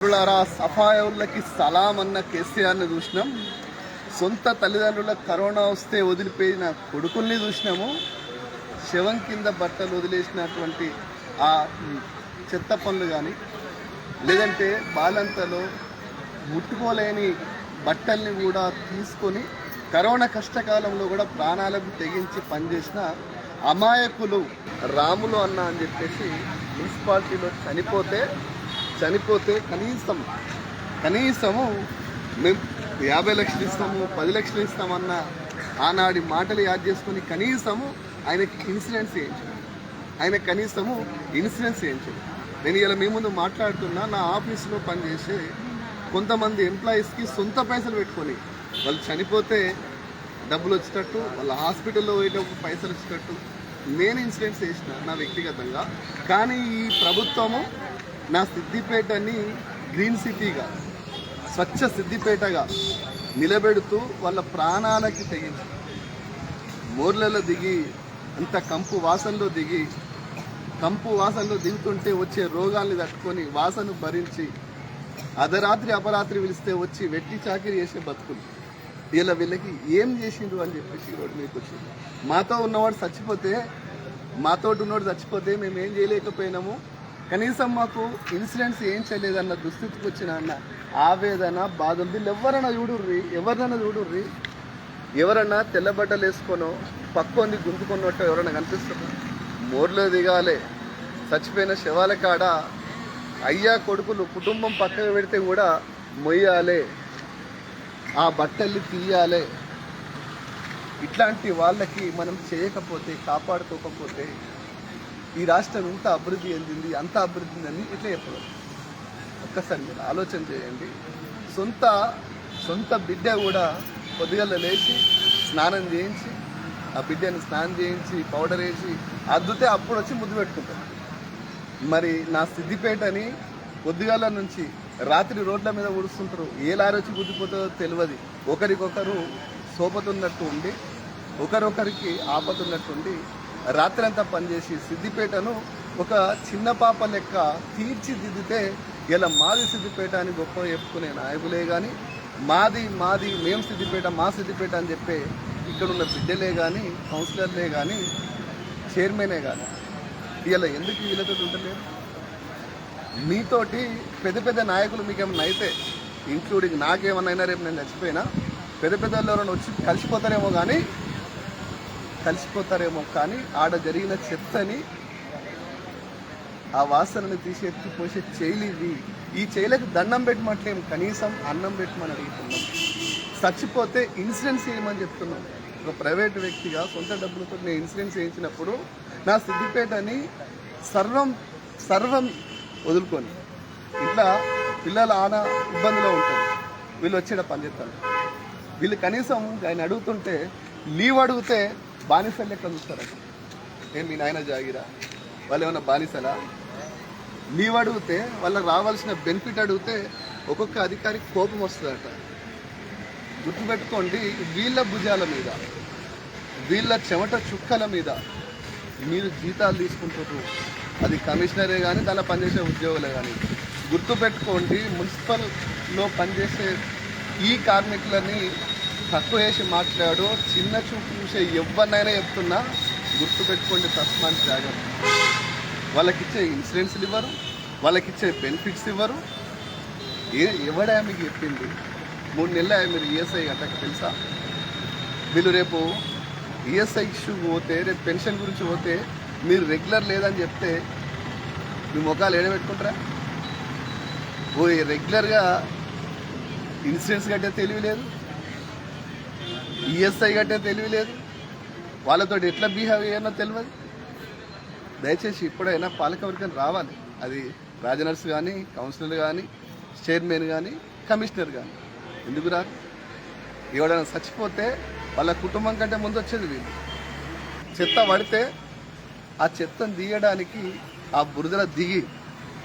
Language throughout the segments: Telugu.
మిత్రులారా సఫాయోళ్ళకి సలాం అన్న కేసీఆర్ని చూసినాం. సొంత తల్లిదండ్రుల కరోనా వస్తే వదిలిపోయిన కొడుకుల్ని చూసినాము. శవం కింద బట్టలు వదిలేసినటువంటి ఆ చెత్త పనులు కానీ లేదంటే బాలంతలో ముట్టుకోలేని బట్టల్ని కూడా తీసుకొని కరోనా కష్టకాలంలో కూడా ప్రాణాలకు తెగించి పనిచేసిన అమాయకులు రాములు అన్న అని చెప్పేసి మున్సిపాలిటీలో చనిపోతే చనిపోతే కనీసం కనీసము మేము యాభై లక్షలు ఇస్తాము పది లక్షలు ఇస్తామన్న ఆనాడి మాటలు యాద్ చేసుకొని కనీసము ఆయనకి ఇన్సూరెన్స్ చేయించాడు ఆయన కనీసము ఇన్సూరెన్స్ చేయించాడు నేను ఇలా మీ ముందు మాట్లాడుతున్నా నా ఆఫీస్లో పనిచేసే కొంతమంది ఎంప్లాయీస్కి సొంత పైసలు పెట్టుకొని వాళ్ళు చనిపోతే డబ్బులు వచ్చేటట్టు వాళ్ళ హాస్పిటల్లో పోయేటప్పుడు పైసలు వచ్చేటట్టు నేను ఇన్సూరెన్స్ చేసిన నా వ్యక్తిగతంగా. కానీ ఈ ప్రభుత్వము నా సిద్దిపేటని గ్రీన్ సిటీగా స్వచ్ఛ సిద్దిపేటగా నిలబెడుతూ వాళ్ళ ప్రాణాలకి తెగించి మోర్లలో దిగి అంత కంపు వాసనలో దిగి కంపు వాసనలో దిగుతుంటే వచ్చే రోగాల్ని తట్టుకొని వాసన భరించి అర్ధరాత్రి అపరాత్రి పిలిస్తే వచ్చి వెట్టి చాకిరి చేసే బతుకులు. వీళ్ళ వీళ్ళకి ఏం చేసిండ్రు అని చెప్పేసి రోడ్డు మీకు వచ్చింది. మాతో ఉన్నవాడు చచ్చిపోతే మాతో ఉన్నవాడు చచ్చిపోతే మేము ఏం చేయలేకపోయినాము. కనీసం మాకు ఇన్సిడెంట్స్ ఏం చేయలేదన్న దుస్థితికి వచ్చిన అన్న ఆవేదన బాధ వీళ్ళు ఎవరన్నా చూడుర్రి ఎవరినైనా చూడుర్రి? ఎవరన్నా తెల్లబట్టలు వేసుకొనో వేసుకోనో పక్కొంది గుంతుకున్నట్టు ఎవరన్నా కనిపిస్తున్నా మోర్లో దిగాలి. చచ్చిపోయిన శవాల కాడ అయ్యా కొడుకులు కుటుంబం పక్కకు పెడితే కూడా మొయ్యాలి. ఆ బట్టల్ని తీయాలి. ఇట్లాంటి వాళ్ళకి మనం చేయకపోతే కాపాడుకోకపోతే ఈ రాష్ట్రం ఇంత అభివృద్ధి చెందింది అంత అభివృద్ధి అని ఇట్లా చెప్పదు ఒక్కసారి మీరు ఆలోచన చేయండి. సొంత సొంత బిడ్డ కూడా పొద్దుగల లేచి స్నానం చేయించి ఆ బిడ్డని స్నానం చేయించి పౌడర్ వేసి అద్దుతే అప్పుడు వచ్చి ముద్దు పెట్టుకుంటారు. మరి నా సిద్దిపేటని పొద్దుగాల నుంచి రాత్రి రోడ్ల మీద ఊడుస్తుంటారు. ఏ లారీ వచ్చి గుద్దిపోతుందో తెలియదు. ఒకరికొకరు సోపతున్నట్టు ఉండి ఒకరొకరికి ఆపతున్నట్టు ఉండి రాత్రంతా పనిచేసి సిద్దిపేటను ఒక చిన్న పాప లెక్క తీర్చిదిద్దితే ఇలా మాది సిద్దిపేట అని గొప్ప చెప్పుకునే నాయకులే కానీ మాది మాది మేము సిద్దిపేట మా సిద్దిపేట అని చెప్పే ఇక్కడున్న బిడ్డలే కానీ కౌన్సిలర్లే కానీ చైర్మనే కానీ ఇలా ఎందుకు వీళ్ళతో ఉండలేరు మీతోటి పెద్ద పెద్ద నాయకులు మీకు ఏమన్నా అయితే ఇంక్లూడింగ్ నాకేమన్నా అయినా రేపు నేను చచ్చిపోయినా పెద్ద పెద్ద వాళ్ళు ఎవరైనా వచ్చి కలిసిపోతారేమో కానీ కలిసిపోతారేమో కానీ ఆడ జరిగిన చెత్తని ఆ వాసనని తీసి ఎత్తిపోసే చేయలు ఈ చేయలకు దండం పెట్టమట్లేం కనీసం అన్నం పెట్టమని అడుగుతున్నాం. చచ్చిపోతే ఇన్సూరెన్స్ చేయమని చెప్తున్నాం. ఒక ప్రైవేట్ వ్యక్తిగా సొంత డబ్బులతో నేను ఇన్సూరెన్స్ చేయించినప్పుడు నా సిద్దిపేటని సర్వం సర్వం వదులుకొని ఇట్లా పిల్లలు ఆన ఇబ్బందిలో ఉంటారు వీళ్ళు వచ్చేట పనిచేస్తారు వీళ్ళు కనీసం ఆయన అడుగుతుంటే లీవ్ అడిగితే బానిసలు లెక్క చూస్తారు? ఏం మీ నాయన జాగిరా? వాళ్ళు ఏమైనా బానిసలా? లీవ్ అడిగితే వాళ్ళకి రావాల్సిన బెనిఫిట్ అడిగితే ఒక్కొక్క అధికారికి కోపం వస్తుందట. గుర్తుపెట్టుకోండి వీళ్ళ భుజాల మీద వీళ్ళ చెమట చుక్కల మీద మీరు జీతాలు తీసుకుంటారు. అది కమిషనరే కానీ దానిలో పనిచేసే ఉద్యోగులే కానీ గుర్తుపెట్టుకోండి మున్సిపల్లో పనిచేసే ఈ కార్మికులని తక్కువ వేసి మాట్లాడు చిన్న చూపు చూసే ఎవరినైనా చెప్తున్నా గుర్తుపెట్టుకోండి తస్మాన్ జాగ్రత్త వాళ్ళకిచ్చే ఇన్సూరెన్స్లు ఇవ్వరు వాళ్ళకిచ్చే బెనిఫిట్స్ ఇవ్వరు. ఏ ఎవడా మీకు చెప్పింది? మూడు నెలలు మీరు ఈఎస్ఐ కట్టక తెలుసా? వీళ్ళు రేపు ఈఎస్ఐ ఇష్యూ పోతే రేపు పెన్షన్ గురించి పోతే మీరు రెగ్యులర్ లేదని చెప్తే మీ ముఖాలు ఏడబెట్టుకుంటారా ఓ రెగ్యులర్గా ఇన్సూరెన్స్ కట్టే తెలివి లేదు. ఈఎస్ఐ కంటే తెలివి లేదు. వాళ్ళతో ఎట్లా బిహేవ్ చేయాలో తెలియదు దయచేసి ఇప్పుడైనా పాలకవర్గం రావాలి. అది రాజనర్స్ కానీ కౌన్సిలర్ కానీ చైర్మన్ కానీ కమిషనర్ కానీ ఎందుకు రారు ఎవడైనా చచ్చిపోతే వాళ్ళ కుటుంబం కంటే ముందు వచ్చేది వీళ్ళు. చెత్త పడితే ఆ చెత్తను దిగడానికి ఆ బురదల దిగి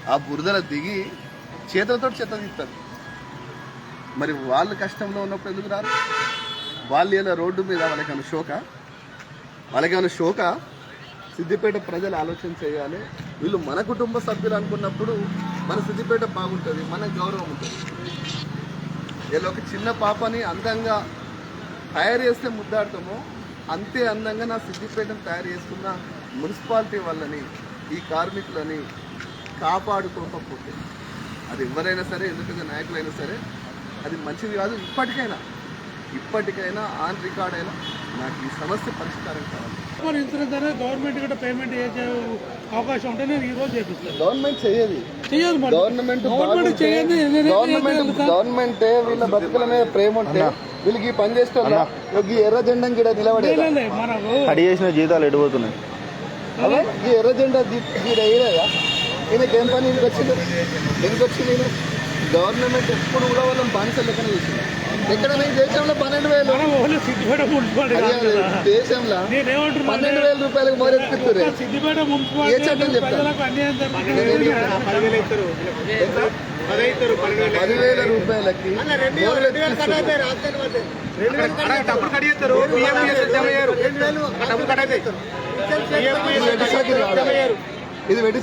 ఆ బురదల దిగి చేతులతో చెత్త తీస్తారు. మరి వాళ్ళు కష్టంలో ఉన్నప్పుడు ఎందుకు రారు? వాళ్ళు ఇలా రోడ్డు మీద వాళ్ళకేమైనా షోక? వాళ్ళకేమైనా షోక? సిద్దిపేట ప్రజలు ఆలోచన చేయాలి. వీళ్ళు మన కుటుంబ సభ్యులు అనుకున్నప్పుడు మన సిద్దిపేట బాగుంటుంది మన గౌరవం ఉంటుంది. ఇలా ఒక చిన్న పాపని అందంగా తయారు చేస్తే ముద్దాడతామో అంతే అందంగా నా సిద్దిపేటను తయారు చేసుకున్న మున్సిపాలిటీ వాళ్ళని ఈ కార్మికులని కాపాడుకోకపోతే అది ఎవరైనా సరే ఎందుకంటే నాయకులైనా సరే అది మంచిది కాదు ఇప్పటికైనా. ఇప్పటికైనా ఆన్ రికార్డ్ అయినా నాకు ఈ సమస్య పరిష్కారం కావాలి. ఇన్సూరెన్స్ అనేది గవర్నమెంట్ కూడా పేమెంట్ చేసే అవకాశం ఉంటే నేను ఈ రోజు చేపిస్తాను గవర్నమెంట్ చేయదు. చెయ్యదు మరి. గవర్నమెంట్ గవర్నమెంట్ చేయండి గవర్నమెంట్ గవర్నమెంట్ వీళ్ళ బతుకుల మీద ప్రేమ ఉంటే వీళ్ళకి ఈ పని చేస్తే ఈ ఎర్ర జెండా గిడ నిలబడేదా మనకు కడి చేసిన జీతాలు ఎడిపోతున్నాయి. అదే ఈ ఎర్ర జెండా గీడ వేయలేదా? ఈయనకి ఏం పని? ఎందుకు వచ్చింది? ఎందుకు వచ్చింది గవర్నమెంట్ ఎప్పుడు కూడా వాళ్ళని బానిసలు లెక్కన చేసింది. ఎక్కడ ఈ దేశంలో పన్నెండు వేలు? సిద్దిపేట. దేశంలో పన్నెండు వేల రూపాయలకు మోరెత్తిస్తురే సిద్దిపేట ఏ మున్సిపాలిటీ చట్టం చెప్తారు? పదివేల రూపాయలకి. ఇది వెట్టి చాకిరి కాదా ఇది వెట్టి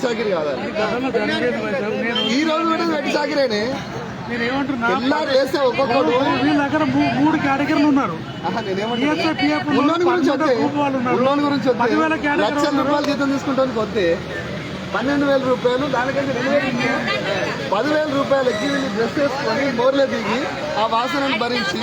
ఈ రోజు కూడా వెట్టి చాకిరేనే వేస్తే వీళ్ళ దగ్గర మూడు కేటగిరీలు ఉన్నారు. లక్షల. రూపాయలు జీతం తీసుకుంటానికి వద్దే. పన్నెండు వేల రూపాయలు దానికంటే రెండు వేలు. పదివేల రూపాయలకి వీళ్ళు డ్రెస్ వేసుకొని బోర్లే దిగి ఆ వాసనను భరించి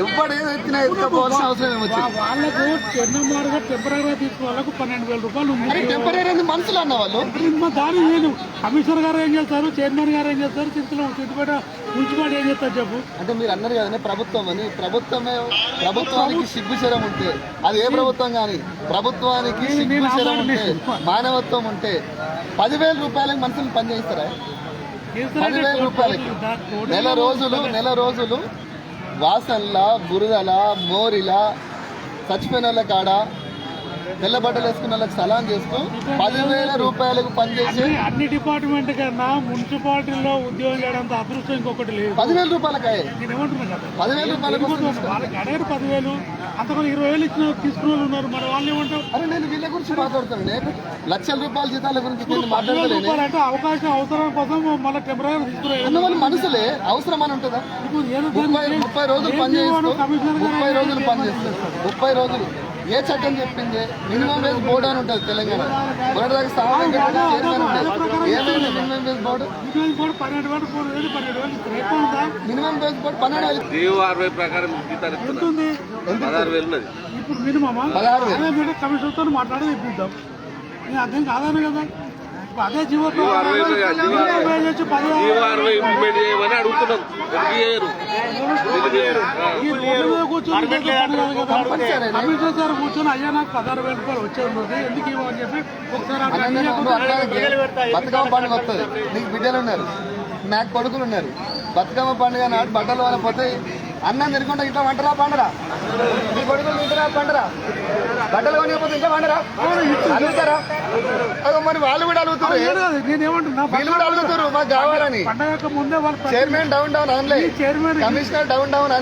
ఎవడు ఏది ఎత్తినా ఎత్తుకపోవాల్సిన అవసరం ఏమొచ్చింది? వాళ్ళకు చెన్నమ్మారుగా టెంపరీగా తీసుకున్న వాళ్ళకు పన్నెండు వేల రూపాయలు టెంపరీ మనుషులు అన్న వాళ్ళు? మా దాని నేను కమిషనర్ గారు ఏం చేస్తారు? చైర్మన్ గారు ఏం చేస్తారు? చింతలో సిద్దిపేట మున్సిపాలిటీ ఏం చేస్తారు చెప్పు? అంటే మీరు అన్నారు కదండి ప్రభుత్వం అని. ప్రభుత్వమే ప్రభుత్వానికి సిగ్గుచరం ఉంటే అది ఏ ప్రభుత్వం కానీ ప్రభుత్వానికి సిగ్గుచరం ఉంటే మానవత్వం ఉంటే పదివేల రూపాయలకు మనుషులు పని చేయిస్తారా పదివేల రూపాయలకి. నెల రోజులు నెల రోజులు వాసనల బురదల మోరిల చచ్చిపోయిన వాళ్ళ కాడ? తెల్ల బట్టలు వేసుకున్న వాళ్ళకి సలాం చేస్తూ పదివేల రూపాయలకు పనిచేసి అన్ని- డిపార్ట్మెంట్ కన్నా మున్సిపాలిటీలో ఉద్యోగం చేయడంత అదృష్టం ఇంకొకటి లేదు. పదివేల రూపాయలకాయ నేను ఏమంటున్నా కదా? పదివేల రూపాయలకు. వాళ్ళకి అడగారు పదివేలు. అంతకు ఇరవై వేలు ఇచ్చిన తీసుకున్న వాళ్ళు ఉన్నారు. మరి వాళ్ళు ఏమంటారు అరే నేను వీళ్ళ గురించి మాట్లాడుతాను నేను లక్షల రూపాయల జీతాల గురించి అంటే అవకాశం అవసరం కోసం మళ్ళీ టెంపరీ వాళ్ళు మనసులే అవసరం అని ఉంటుందా? ముప్పై రోజులు ఏం పని చేయమను? చేస్తూ కమిషనర్ గారు ముప్పై రోజులు పని చేయమను? చేస్తారు ముప్పై రోజులు. ఏ చట్టం చెప్పింది? మినిమం వేజ్ బోర్డు అని ఉంటుంది తెలంగాణ. మొదటిదాకా స్థానం చైర్మన్ ఉంటుంది ఏమైంది minimum wage board minimum wage board పన్నెండు వేలు అరవై ప్రకారం పదహారు వేలు ఉన్నది. ఇప్పుడు మినిమమా పదహారు వేలు. కమిషన్తో మాట్లాడి ఇప్పిద్దాం అర్థం కాదాను కదా? అదే జీవో అరవై జీవో అరవై. ఇంప్లిమెంట్ చేయమని అడుగుతున్నాం. కూర్చొని సార్ అయ్యా నాకు పదహారు వేల రూపాయలు వచ్చే ఉన్నది ఎందుకు ఇవ్వని చెప్పి ఒకసారి బతుకమ్మ పండుగ వస్తుంది. నీకు బిడ్డలు ఉన్నారు. నాకు కొడుకులు ఉన్నారు. బతుకమ్మ పండుగ నాడు బట్టలు వాళ్ళ పోతాయి. అన్నం తినకుండా ఇంట్లో వంటరా పండరా? నీ కొడుకులు తింటారా పండరా? బట్టలు కొనిపోతే ఇంట్లో వండరా? అడుగుతారా అదో మరి వాళ్ళు కూడా అడుగుతారు వీళ్ళు కూడా అడుగుతారు మాకు కావాలని. చైర్మన్ డౌన్ డౌన్ అనలే. Commissioner down down